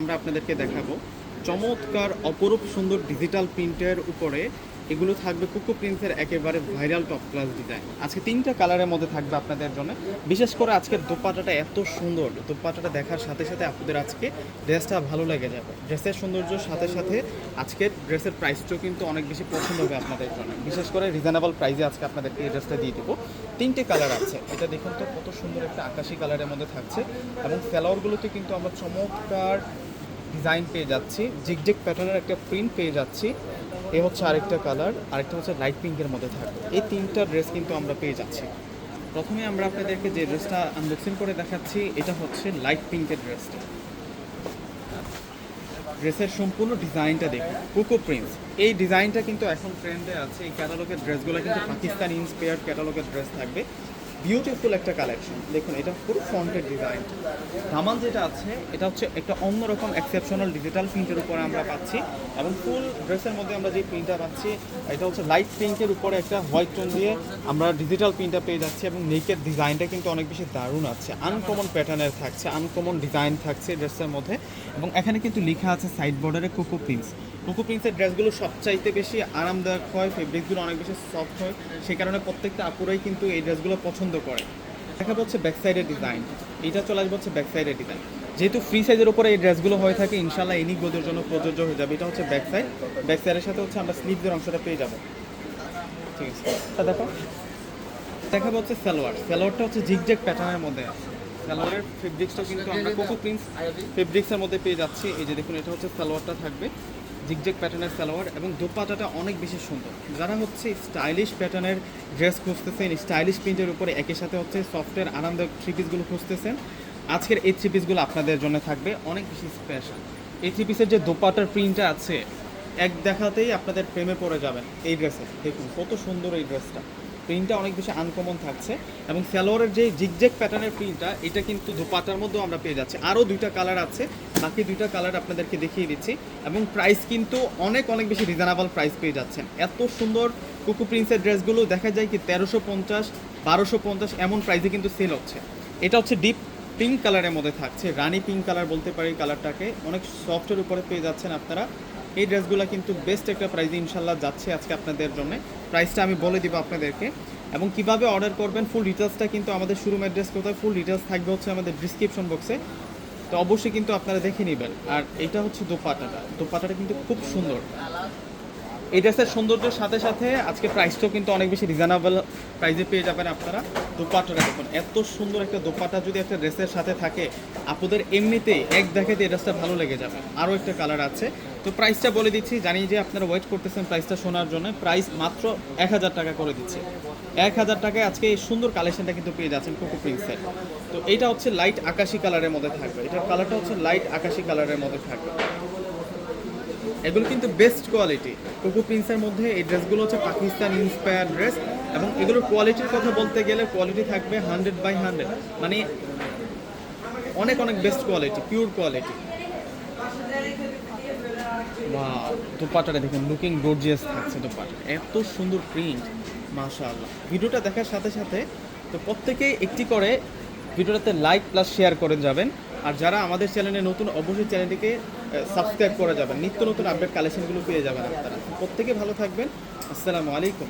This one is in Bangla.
আমরা আপনাদেরকে দেখাবো। চমৎকার অপরূপ সুন্দর ডিজিটাল প্রিন্টের উপরে এগুলো থাকবে কুকু প্রিন্সের একেবারে ভাইরাল টপ ক্লাস ডিজাইন আজকে তিনটা কালারের মধ্যে থাকবে আপনাদের জন্য। বিশেষ করে আজকের দোপাটাটা এত সুন্দর। দোপাটাটা দেখার সাথে সাথে আপনাদের আজকে ড্রেসটা ভালো লেগে যাবে। ড্রেসের সৌন্দর্যের সাথে সাথে আজকের ড্রেসের প্রাইসটাও কিন্তু অনেক বেশি পছন্দ হবে আপনাদের জন্য। বিশেষ করে রিজনেবল প্রাইসে আজকে আপনাদেরকে এই ড্রেসটা দিয়ে দেবো। তিনটে কালার আছে। এটা দেখুন তো, কত সুন্দর একটা আকাশি কালারের মধ্যে থাকছে এবং ফ্লাওয়ারগুলোতে কিন্তু আমরা চমৎকার ডিজাইন পেয়ে যাচ্ছি। জিগজেক প্যাটার্নের একটা প্রিন্ট পেয়ে যাচ্ছি। এ হচ্ছে আরেকটা কালার, আরেকটা হচ্ছে লাইট পিঙ্কের মধ্যে থাকবে। এই তিনটা ড্রেস কিন্তু আমরা পেয়ে যাচ্ছি। প্রথমে আমরা আপনাদেরকে যে ড্রেসটা আনবক্সিং করে দেখাচ্ছি, এটা হচ্ছে লাইট পিঙ্কের ড্রেসটা ড্রেসের সম্পূর্ণ ডিজাইনটা দেখুন কুকো প্রিন্স এই ডিজাইনটা কিন্তু এখন ট্রেন্ডে আছে, এই ক্যাটালগের ড্রেসগুলো কিন্তু পাকিস্তান ইন্সপায়ার্ড ক্যাটালগের ড্রেস থাকবে। বিউটিফুল একটা কালেকশন দেখুন, এটা পুরো ফ্রন্টের ডিজাইন ধামাল যেটা আছে, এটা হচ্ছে একটা অন্যরকম এক্সেপশনাল ডিজিটাল প্রিন্টের উপরে আমরা পাচ্ছি এবং ফুল ড্রেসের মধ্যে আমরা যে প্রিন্টটা পাচ্ছি, এটা হচ্ছে লাইট পিঙ্কের উপরে একটা হোয়াইট টোন দিয়ে আমরা ডিজিটাল প্রিন্টটা পেয়ে যাচ্ছি এবং নেকের ডিজাইনটা কিন্তু অনেক বেশি দারুণ আছে। আনকমন প্যাটার্নের থাকছে আনকমন ডিজাইন থাকছে ড্রেসের মধ্যে এবং এখানে কিন্তু লেখা আছে সাইড বর্ডারে কোকো প্রিন্স কোকো প্রিন্সের ড্রেসগুলো সবচাইতে বেশি আরামদায়ক হয় ফেব্রিকগুলো অনেক বেশি সফট হয়। সেই কারণে প্রত্যেকটা আপুরাই কিন্তু এই ড্রেসগুলো পছন্দ করে। দেখা যাচ্ছে ব্যাক সাইডের ডিজাইন এটা চলে আসবে হচ্ছে ব্যাক সাইডের ডিজাইন যেহেতু ফ্রি সাইজের উপরে এই ড্রেসগুলো হয়ে থাকে ইনশাল্লাহ এনি গোদের জন্য প্রযোজ্য হয়ে যাবে। এটা হচ্ছে ব্যাক সাইড ব্যাক সাইডের সাথে হচ্ছে আমরা স্লিভদের অংশটা পেয়ে যাব। ঠিক আছে। তা দেখো। দেখা যাচ্ছে সালোয়ার। সালোয়ারটা হচ্ছে জিগজ্যাগ প্যাটার্নের মধ্যে। আছে সালোয়ারের ফেব্রিক্সটা কিন্তু আমরা কোকো প্রিন্স ফেব্রিক্সের মধ্যে পেয়ে যাচ্ছি। এই যে দেখুন এটা হচ্ছে সালোয়ারটা থাকবে। জিগজ্যাগ প্যাটার্নের সালোয়ার এবং দোপাটাটা অনেক বেশি সুন্দর। যারা হচ্ছে স্টাইলিশ প্যাটার্নের ড্রেস খুঁজতেছেন স্টাইলিশ প্রিন্টের উপরে একই সাথে হচ্ছে সফটের আরামদায়ক থ্রি পিসগুলো খুঁজতেছেন, আজকের এই থ্রি পিসগুলো আপনাদের জন্য থাকবে অনেক বেশি স্পেশাল এই থ্রি পিসের যে দোপাটার প্রিন্টটা আছে, এক দেখাতেই আপনাদের প্রেমে পড়ে যাবেন এই ড্রেসে দেখুন, কত সুন্দর এই ড্রেসটা প্রিন্টটা অনেক বেশি আনকমন থাকছে এবং সালোয়ারের যে জিগজেক প্যাটার্নের প্রিন্টটা এটা কিন্তু দোপাটার মধ্যেও আমরা পেয়ে যাচ্ছি। আরও দুইটা কালার আছে, বাকি দুইটা কালার আপনাদেরকে দেখিয়ে দিচ্ছি এবং প্রাইস কিন্তু অনেক অনেক বেশি রিজনেবল প্রাইস পেয়ে যাচ্ছেন। এত সুন্দর কুকু প্রিন্সের ড্রেসগুলো দেখা যায় কি তেরোশো পঞ্চাশ, বারোশো পঞ্চাশ এমন প্রাইসে কিন্তু সেল হচ্ছে। এটা হচ্ছে ডিপ পিঙ্ক কালারের মধ্যে থাকছে, রানি পিঙ্ক কালার বলতে পারি কালারটাকে অনেক সফটের উপরে পেয়ে যাচ্ছেন আপনারা। এই ড্রেসগুলো কিন্তু বেস্ট একটা প্রাইজে ইনশাল্লাহ যাচ্ছে আজকে আপনাদের জন্য। প্রাইসটা আমি বলে দিব আপনাদেরকে। এবং কীভাবে অর্ডার করবেন ফুল ডিটেলসটা কিন্তু আমাদের শোরুম অ্যাড্রেস কোথায় ফুল ডিটেলস থাকবে হচ্ছে আমাদের ডিসক্রিপশন বক্সে তো অবশ্যই কিন্তু আপনারা দেখে নেবেন। আর এটা হচ্ছে দোপাটাটা দোপাটাটা কিন্তু খুব সুন্দর। এই ড্রেসের সৌন্দর্যের সাথে সাথে আজকে প্রাইসটাও কিন্তু অনেক বেশি রিজনেবল প্রাইসে পেয়ে যাবেন আপনারা। দোপাটাটা দেখুন, এত সুন্দর একটা দোপাটা যদি একটা ড্রেসের সাথে থাকে, আপনাদের এমনিতেই এক দেখাতে এই ড্রেসটা ভালো লেগে যাবে। আরও একটা কালার আছে। তো প্রাইসটা বলে দিচ্ছি, জানি যে আপনারা ওয়েট করতেছেন প্রাইসটা শোনার জন্য প্রাইস মাত্র এক হাজার টাকা করে দিচ্ছে। এক হাজার টাকায় আজকে এই সুন্দর কালেকশনটা কিন্তু পেয়ে যাচ্ছেন কোকো প্রিন্সের তো এইটা হচ্ছে লাইট আকাশি কালারের মধ্যে থাকবে। এটার কালারটা হচ্ছে লাইট আকাশি কালারের মধ্যে থাকবে। এগুলো কিন্তু বেস্ট কোয়ালিটি কোকো প্রিন্সের মধ্যে এই ড্রেসগুলো হচ্ছে পাকিস্তান ইন্সপায়ার ড্রেস এবং এগুলোর কোয়ালিটির কথা বলতে গেলে কোয়ালিটি থাকবে হান্ড্রেড বাই হান্ড্রেড মানে অনেক অনেক বেস্ট কোয়ালিটি পিওর কোয়ালিটি দোপাটাটা দেখুন লুকিং গর্জিয়াস থাকছে দোপাটা। এত সুন্দর প্রিন্ট মাশাআল্লাহ। ভিডিওটা দেখার সাথে সাথে তো প্রত্যেকেই একটি করে ভিডিওটাতে লাইক প্লাস শেয়ার করে যাবেন। আর যারা আমাদের চ্যানেলে নতুন, অবশ্যই চ্যানেলটিকে সাবস্ক্রাইব করা যাবেন নিত্য নতুন আপডেট কালেকশনগুলো পেয়ে যাবেন আপনারা। প্রত্যেকে ভালো থাকবেন। আসসালামু আলাইকুম।